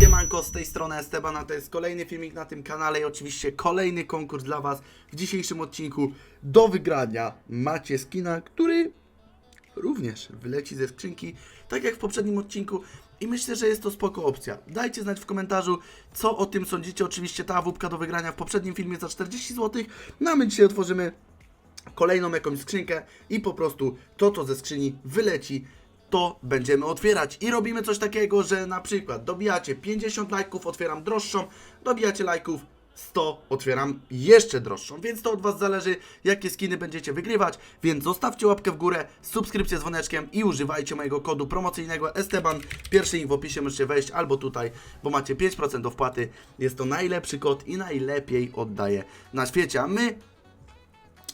Siemanko, z tej strony Esteban, to jest kolejny filmik na tym kanale i oczywiście kolejny konkurs dla Was. W dzisiejszym odcinku do wygrania macie skina, który również wyleci ze skrzynki, tak jak w poprzednim odcinku. I myślę, że jest to spoko opcja. Dajcie znać w komentarzu, co o tym sądzicie. Oczywiście ta wódka do wygrania w poprzednim filmie za 40 zł. No my dzisiaj otworzymy kolejną jakąś skrzynkę i po prostu to, co ze skrzyni wyleci, to będziemy otwierać. I robimy coś takiego, że na przykład dobijacie 50 lajków, otwieram droższą, dobijacie lajków 100, otwieram jeszcze droższą. Więc to od Was zależy, jakie skiny będziecie wygrywać. Więc zostawcie łapkę w górę, subskrypcję z dzwoneczkiem i używajcie mojego kodu promocyjnego Esteban. Pierwszy link w opisie możecie wejść albo tutaj, bo macie 5% do wpłaty. Jest to najlepszy kod i najlepiej oddaje na świecie. A my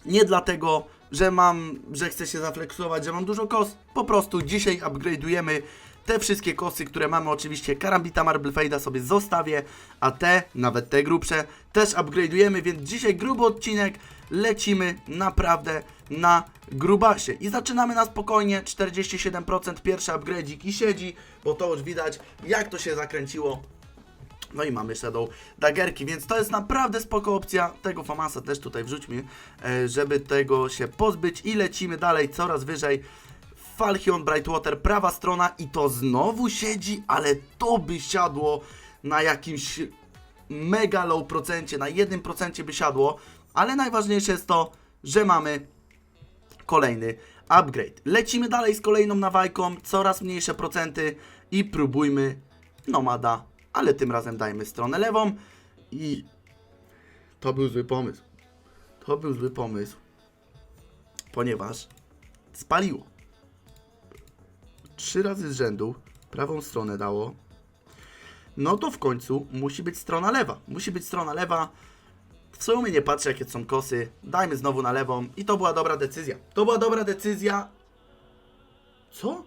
nie dlatego, że mam, że chcę się zafleksować, że mam dużo kos. Po prostu dzisiaj upgrade'ujemy te wszystkie kosy, które mamy. Oczywiście Karambita Marble Fade'a sobie zostawię, a te, nawet te grubsze, też upgrade'ujemy, więc dzisiaj gruby odcinek. Lecimy naprawdę na grubasie. I zaczynamy na spokojnie, 47% pierwszy upgrade'ik i siedzi, bo to już widać jak to się zakręciło no i mamy Shadow Daggerki, więc to jest naprawdę spoko opcja. Tego Famasa też tutaj wrzućmy, e, żeby tego się pozbyć. I lecimy dalej, coraz wyżej. Falchion Brightwater, prawa strona i to znowu siedzi, ale to by siadło na jakimś mega low procencie, na 1% by siadło. Ale najważniejsze jest to, że mamy kolejny upgrade. Lecimy dalej z kolejną nawajką, coraz mniejsze procenty i próbujmy Nomada, ale tym razem dajmy stronę lewą i to był zły pomysł. To był zły pomysł, ponieważ spaliło. Trzy razy z rzędu prawą stronę dało. No to w końcu musi być strona lewa. Musi być strona lewa. W sumie nie patrzę jakie są kosy. Dajmy znowu na lewą i to była dobra decyzja. To była dobra decyzja. Co?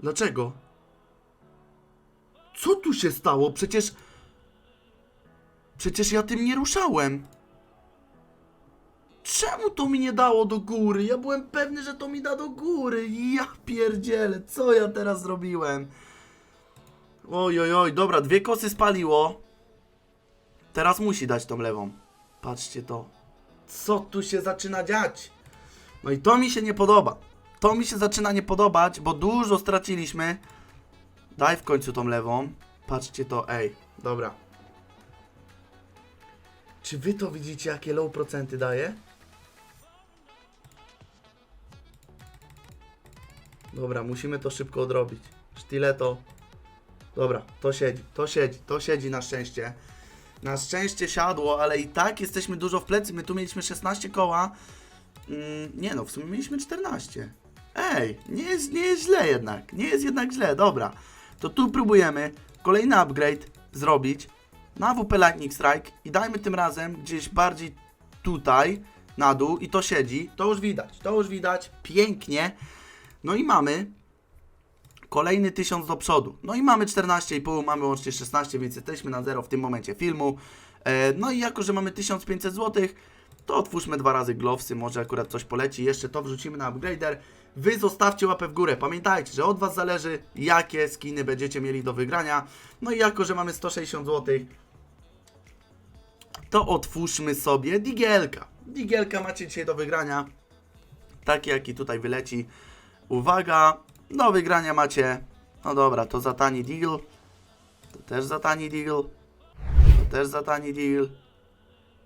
Dlaczego? Co tu się stało? Przecież. Przecież ja tym nie ruszałem. Czemu to mi nie dało do góry? Ja byłem pewny, że to mi da do góry. Ja pierdzielę, co ja teraz zrobiłem? Oj, oj, oj, dobra, dwie kosy spaliło. Teraz musi dać tą lewą. Patrzcie to. Co tu się zaczyna dziać? No i to mi się nie podoba. To mi się zaczyna nie podobać, bo dużo straciliśmy. Daj w końcu tą lewą. Patrzcie to, ej, dobra. Czy wy to widzicie, jakie low procenty daje? Dobra, musimy to szybko odrobić. Sztyleto. Dobra, to siedzi, to siedzi, to siedzi na szczęście. Na szczęście siadło, ale i tak jesteśmy dużo w plecy. My tu mieliśmy 16 koła. Mm, nie no, w sumie mieliśmy 14. Ej, nie jest, nie jest źle jednak. Nie jest jednak źle, dobra. To tu próbujemy kolejny upgrade zrobić na WP Lightning Strike i dajmy tym razem gdzieś bardziej tutaj na dół i to siedzi. To już widać, to już widać. Pięknie. No i mamy kolejny 1000 do przodu. No i mamy 14,5, mamy łącznie 16, więc jesteśmy na zero w tym momencie filmu. E, no i jako, że mamy 1500 zł, to otwórzmy dwa razy glowsy, może akurat coś poleci. Jeszcze to wrzucimy na upgrader. Wy zostawcie łapę w górę. Pamiętajcie, że od Was zależy, jakie skiny będziecie mieli do wygrania. No i jako, że mamy 160 zł, to otwórzmy sobie Digielka. Digielka macie dzisiaj do wygrania. Taki, jaki tutaj wyleci. Uwaga, do wygrania macie. No dobra, to za tani deal. To też za tani deal. To też za tani deal.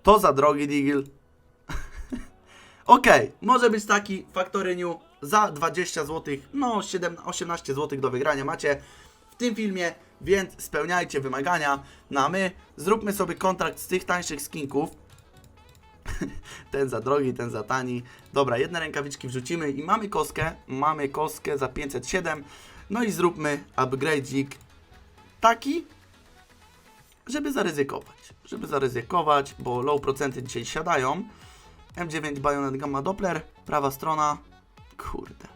To za drogi deal. Okej, może być taki Factory za 20 zł, no 7, 18 zł do wygrania macie w tym filmie, więc spełniajcie wymagania. No a my zróbmy sobie kontrakt z tych tańszych skinków. ten za drogi, ten za tani. Dobra, jedne rękawiczki wrzucimy i mamy koskę. Mamy koskę za 507. No i zróbmy upgrade'ik taki, żeby zaryzykować. Żeby zaryzykować, bo low procenty dzisiaj siadają. M9 Bayonet Gamma Doppler, prawa strona. Kurde.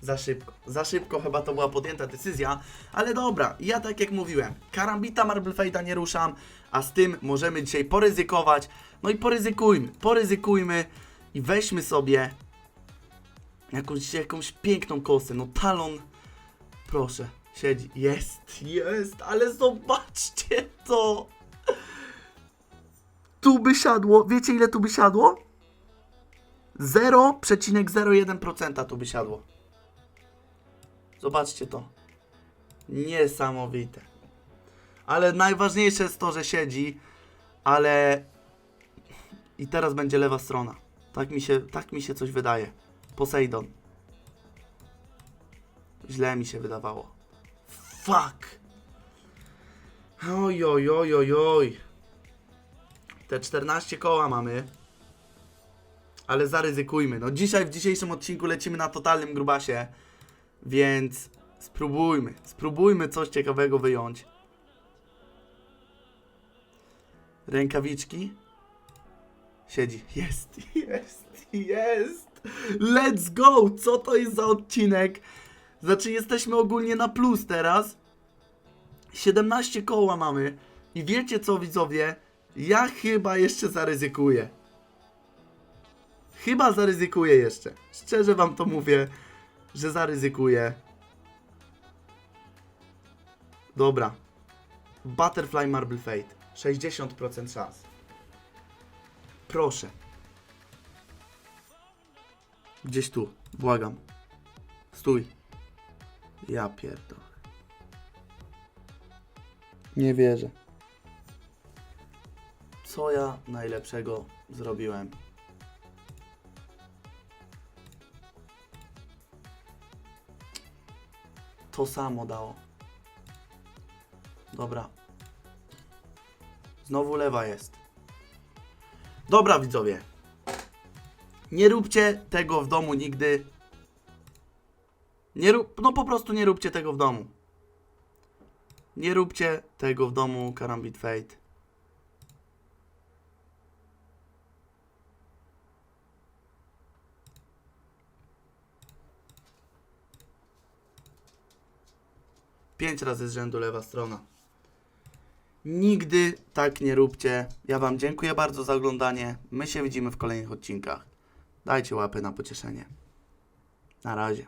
Za szybko. Za szybko chyba to była podjęta decyzja, ale dobra, ja tak jak mówiłem, Karambita Marble Fade'a nie ruszam, a z tym możemy dzisiaj poryzykować. No i poryzykujmy, poryzykujmy i weźmy sobie jakąś, jakąś piękną kosę. No talon, Proszę, siedzi. Jest, jest, ale zobaczcie to. Tu by siadło, wiecie ile tu by siadło? 0,01% tu by siadło. Zobaczcie to. Niesamowite. Ale najważniejsze jest to, że siedzi, ale i teraz będzie lewa strona. Tak mi się, tak mi się coś wydaje. Poseidon. Źle mi się wydawało. Fuck. Oj, oj, oj, oj, oj. Te 14 koła mamy. Ale zaryzykujmy. No dzisiaj, w dzisiejszym odcinku lecimy na totalnym grubasie. Więc spróbujmy. Spróbujmy coś ciekawego wyjąć. Rękawiczki. Siedzi. Jest, jest, jest. Let's go! Co to jest za odcinek? Znaczy, jesteśmy ogólnie na plus teraz. 17 koła mamy. I wiecie co, widzowie? Ja chyba jeszcze zaryzykuję. Chyba zaryzykuję jeszcze. Szczerze wam to mówię, że zaryzykuję. Dobra. Butterfly Marble Fate. 60% szans. Proszę. Gdzieś tu. Błagam. Stój. Ja pierdolę. Nie wierzę. Co ja najlepszego zrobiłem? To samo dało. Dobra. Znowu lewa jest. Dobra, widzowie. Nie róbcie tego w domu nigdy. Nie rób, no po prostu nie róbcie tego w domu. Nie róbcie tego w domu, Karambit Fate. Pięć razy z rzędu lewa strona. Nigdy tak nie róbcie. Ja Wam dziękuję bardzo za oglądanie. My się widzimy w kolejnych odcinkach. Dajcie łapy na pocieszenie. Na razie.